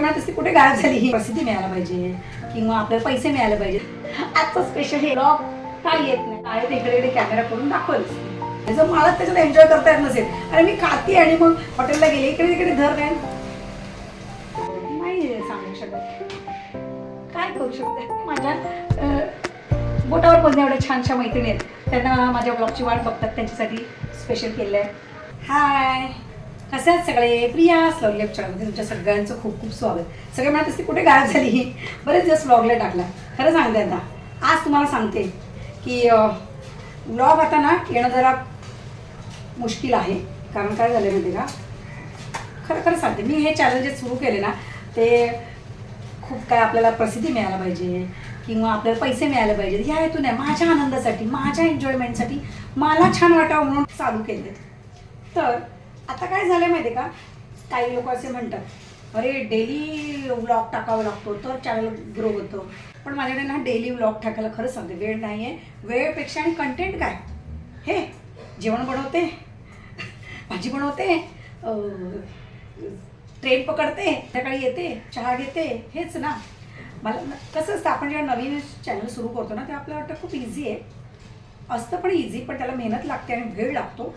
म्हणत असते कुठे गायब झाली? ही प्रसिद्धी मिळायला पाहिजे किंवा आपल्याला पैसे मिळायला पाहिजे. आजचं स्पेशल हे ब्लॉग काय येत नाही. काय ते इकडे इकडे कॅमेरा करून दाखवलं जर मला त्याच्यात एन्जॉय करता येत नसेल. आणि मी खाते आणि मग हॉटेलला गेले. इकडे तिकडे धर नाही नाही सांगू शकत. काय करू शकते? माझ्या बोटावर पण एवढ्या छानशा मैत्रिणी आहेत? त्यांना माझ्या ब्लॉगची वाट बघतात त्यांच्यासाठी स्पेशल केलं आहे हाय कसे सगळे? प्रिया स्लॉग लेफ्ट चॅनलमध्ये तुमच्या सगळ्यांचं खूप खूप स्वागत. सगळे म्हणत असते कुठे गायब झाली बरेच दिवस ब्लॉगला टाकला. खरं सांगते आता आज तुम्हाला सांगते की ब्लॉग आता ना येणं जरा मुश्किल आहे. कारण काय झालं माहिती का? खरं खरं सांगते मी हे चॅनल जे सुरू केले ना ते खूप काय आपल्याला प्रसिद्धी मिळायला पाहिजे किंवा आपल्याला पैसे मिळायला पाहिजे. ह्या हेतू नाही माझ्या आनंदासाठी माझ्या एन्जॉयमेंटसाठी मला छान वाटावं म्हणून चालू केले तर आता काय झालं माहिती आहे का? काही लोक असे म्हणतात अरे डेली व्लॉग टाकावा लागतो तर चॅनल ग्रो होतो. पण माझ्याकडे ना डेली व्लॉग टाकायला खरंच सांगते वेळ नाही आहे वेळपेक्षा आणि कंटेंट काय? हे जेवण बनवते भाजी बनवते ट्रेन पकडते सकाळी येते चहा घेते हेच ना. मला कसं असतं आपण जेव्हा नवीन चॅनल सुरू करतो ना ते आपल्याला वाटतं खूप इझी आहे. असतं पण इझी पण त्याला मेहनत लागते आणि वेळ लागतो.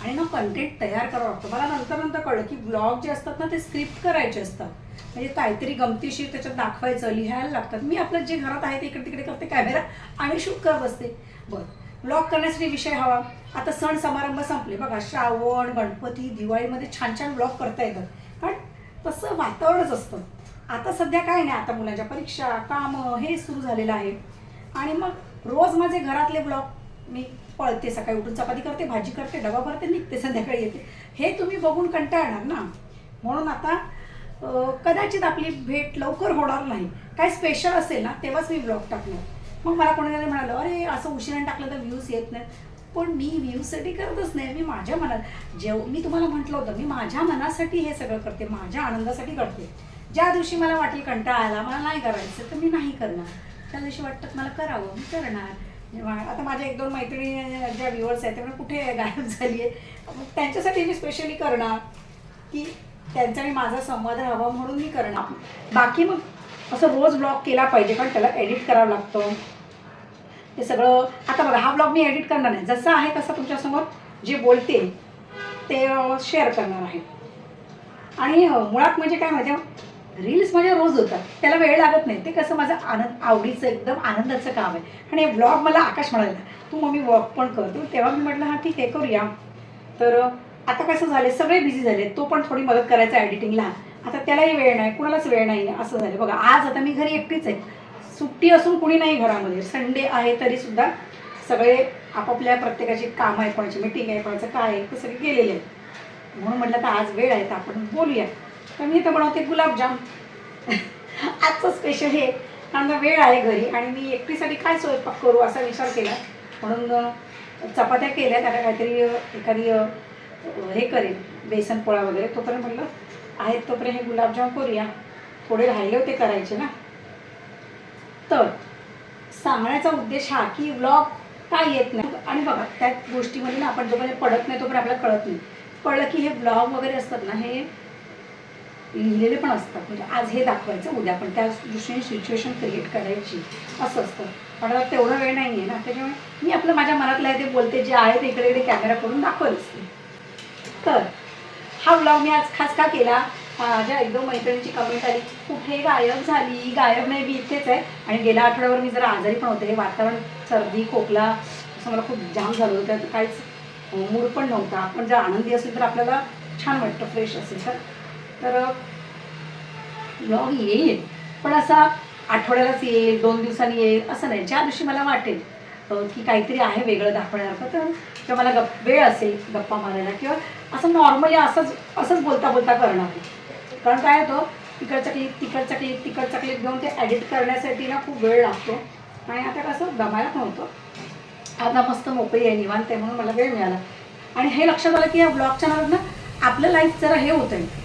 आणि ना कंटेंट तयार करावं लागतं. मला नंतर नंतर कळलं की ब्लॉग जे असतात ना ते स्क्रिप्ट करायचे असतात. म्हणजे काहीतरी गमतीशीर त्याच्यात दाखवायचं लिहायला लागतात. मी आपलं जे घरात आहे ते इकडे तिकडे करते कॅमेरा आणि शूट करत बसते. बरं. ब्लॉग करण्यासाठी विषय हवा. आता सण समारंभ संपले. बघा श्रावण गणपती दिवाळीमध्ये छान छान ब्लॉग करता येतात. पण तसं वातावरणच असतं. आता सध्या काय नाही. आता मुलांच्या परीक्षा कामं हे सुरू झालेलं आहे. आणि मग रोज माझे घरातले ब्लॉग मी पळते सकाळी उठून चपाती करते भाजी करते डबा भरते निघते संध्याकाळी येते. हे तुम्ही बघून कंटाळणार ना. म्हणून आता कदाचित आपली भेट लवकर होणार नाही. काय स्पेशल असेल ना तेव्हाच मी ब्लॉग टाकणार. मग मला कोणीतरी म्हणालं अरे असं उशिरा टाकलं तर व्ह्यूज येत नाहीत. पण मी व्ह्यूजसाठी करतच नाही. मी माझ्या मनात जेव मी तुम्हाला म्हटलं होतं मी माझ्या मनासाठी हे सगळं करते माझ्या आनंदासाठी करते. ज्या दिवशी मला वाटेल कंटाळा आला मला नाही करायचं तर मी नाही करणार. त्या दिवशी वाटतं मला करावं मी करणार. आता माझ्या एक दोन मैत्रिणी ज्या व्ह्युअर्स आहेत त्यामुळे कुठे गायब झाली आहे मग त्यांच्यासाठी मी स्पेशली करणार की त्यांचा आणि माझा संवाद हवा म्हणून मी करणार. बाकी मग असं रोज ब्लॉग केला पाहिजे कारण त्याला एडिट करावं लागतं. ते सगळं आता बघा हा ब्लॉग मी एडिट करणार नाही. जसं आहे तसं तुमच्यासमोर जे बोलते ते शेअर करणार आहे. आणि मुळात म्हणजे काय माझ्या रील्स माझ्या म्हणजे रोज होतात. त्याला वेळ लागत नाही. ते कसं माझं आनंद आवडीचं एकदम आनंदाचं काम आहे. आणि ब्लॉग मला आकाश म्हणाला तू मम्मी मी वॉक पण करतो. तेव्हा मी म्हटलं हां ठीक आहे करूया. तर आता कसं झालं सगळे बिझी झाले तो पण थोडी मदत करायचा एडिटिंगला आता त्यालाही वेळ नाही कुणालाच वेळ नाही असं झालं बघा आज आता मी घरी एकटीच आहे. सुट्टी असून कुणी नाही घरामध्ये. संडे आहे तरी सुद्धा सगळे आपापल्या प्रत्येकाची कामं आहेत कोणाची मिटिंग आहे कोणाचं काय आहे ते सगळे गेलेले आहेत. म्हणून म्हटलं तर आज वेळ आहे तर आपण बोलूया. तर मी इथं बनवते गुलाबजाम. आजचं स्पेशल हे कारण वेळ आहे घरी आणि मी एकटीसाठी काय स्वयंपाक करू असा विचार केला. म्हणून चपात्या केल्या त्याला काहीतरी एखादी हे करेन बेसन पोळा वगैरे. तोपर्यंत म्हटलं आहेत तोपर्यंत हे गुलाबजाम करूया. थोडे राहिले होते करायचे ना. तर सांगण्याचा उद्देश हा की व्लॉग काय येत नाही. आणि बघा त्या गोष्टीमध्ये ना आपण जोपर्यंत पडत नाही तोपर्यंत आपल्याला कळत नाही. कळलं की हे ब्लॉग वगैरे असतात ना हे लिहिलेले पण असतात. म्हणजे आज हे दाखवायचं उद्या पण. त्या दृष्टीने सिच्युएशन क्रिएट करायची. असं असतं. पण तेवढा वेळ नाही आहे ना. त्याच्यामुळे मी आपलं माझ्या मनातलं आहे ते बोलते जे आहे ते इकडे इकडे कॅमेरा करून दाखवत असते. तर हा व्लॉग मी आज खास का केला? माझ्या एकदम मैत्रिणीची कमेंट आली कुठे गायब झाली? गायब नाही मी इथेच आहे. आणि गेल्या आठवड्यावर मी जरा आजारी पण होते. हे वातावरण सर्दी खोकला असं मला खूप जाम झालं होतं. काहीच मूड पण नव्हता. आपण जर आनंदी असेल तर आपल्याला छान वाटतं फ्रेश असेल. तर तर ब्लॉग येईल पण असा आठवड्यालाच येईल दोन दिवसांनी येईल असं नाही. ज्या दिवशी मला वाटेल की काहीतरी आहे वेगळं दाखवण्यासारखं तर किंवा मला गप वेळ असेल गप्पा मारायला किंवा असं नॉर्मली असंच असंच बोलता बोलता करणार कारण काय होतं तिकडचा क्लिप तिकडचा क्लिप तिकडचा क्लिप घेऊन ते एडिट करण्यासाठी ना खूप वेळ लागतो. आणि आता कसं गमायला नव्हतं आता मस्त मोकळी आहे निवांत आहे म्हणून मला वेळ मिळाला. आणि हे लक्षात आलं की या ब्लॉगच्या नावात ना आपलं लाईफ जरा हे होतं आहे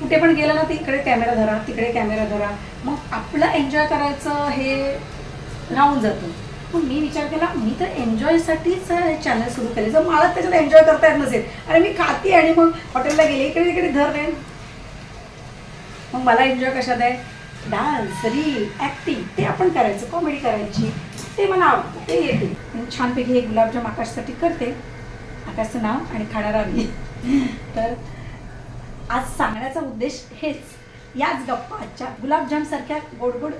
कुठे पण गेलं ना ते इकडे कॅमेरा धरा तिकडे कॅमेरा धरा. मग आपलं एन्जॉय करायचं हे राहून जातं. पण मी विचार केला मी तर एन्जॉयसाठीच चॅनल सुरू केले. जर मला त्याच्यात एन्जॉय करता येत नसेल अरे मी खाते आणि मग हॉटेलला गेले इकडे इकडे धर नाही मग मला एन्जॉय कशात आहे? डान्स रील ॲक्टिंग ते आपण करायचं कॉमेडी करायची. ते मला आवडतं ते येते. मी छानपैकी हे गुलाबजाम आकाशसाठी करते. आकाशचं नाव आणि खाणारा मी. तर आज सांगण्याचा उद्देश हेच. याच गप्पा आजच्या गुलाबजामसारख्या गोड गोड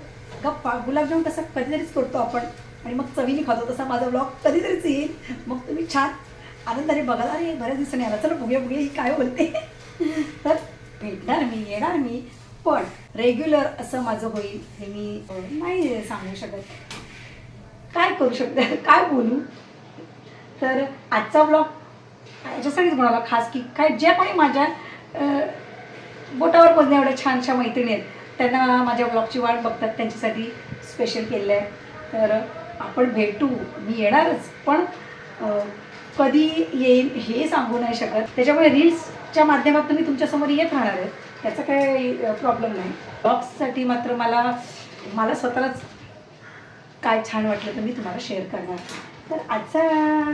गप्पा गुलाबजाम कसं कधीतरीच करतो आपण आणि मग चवीने खातो तसा माझा ब्लॉग कधीतरीच येईल. मग तुम्ही छान आनंदाने बघाल अरे बऱ्याच दिवसांनी आला चला बघूया बघूया ही काय बोलते. तर भेटणार मी येणार मी पण रेग्युलर असं माझं होईल हे मी नाही सांगू शकत. काय करू शकते? काय बोलू? तर आजचा ब्लॉग याच्यासाठीच म्हणाला खास की काय ज्या कोणी माझ्या बोटावर पोचण्या एवढ्या छानशा मैत्रिणी आहेत. त्यांना माझ्या ब्लॉगची वाट बघतात त्यांच्यासाठी स्पेशल केलेलं आहे तर आपण भेटू. मी येणारच. पण कधी येईन हे सांगू नाही शकत. त्याच्यामुळे रील्सच्या माध्यमातून मी तुमच्यासमोर येत राहणार आहे. त्याचा काही प्रॉब्लेम नाही. ब्लॉग्ससाठी मात्र मला मला स्वतःलाच काय छान वाटलं तर मी तुम्हाला शेअर करणार. तर आजचा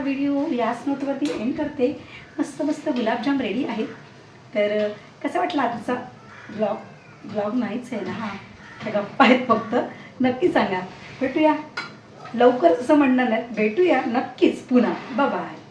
व्हिडिओ याच नोटवरती एंड करते. मस्त मस्त गुलाबजाम रेडी आहेत. तर कसा वाटला आजचा ब्लॉग ब्लॉग नाहीच आहे ना. हा. ह्या गप्पा आहेत फक्त. नक्की सांगा. भेटूया. लवकर असं म्हणणार नाही. भेटूया नक्कीच पुन्हा. बाय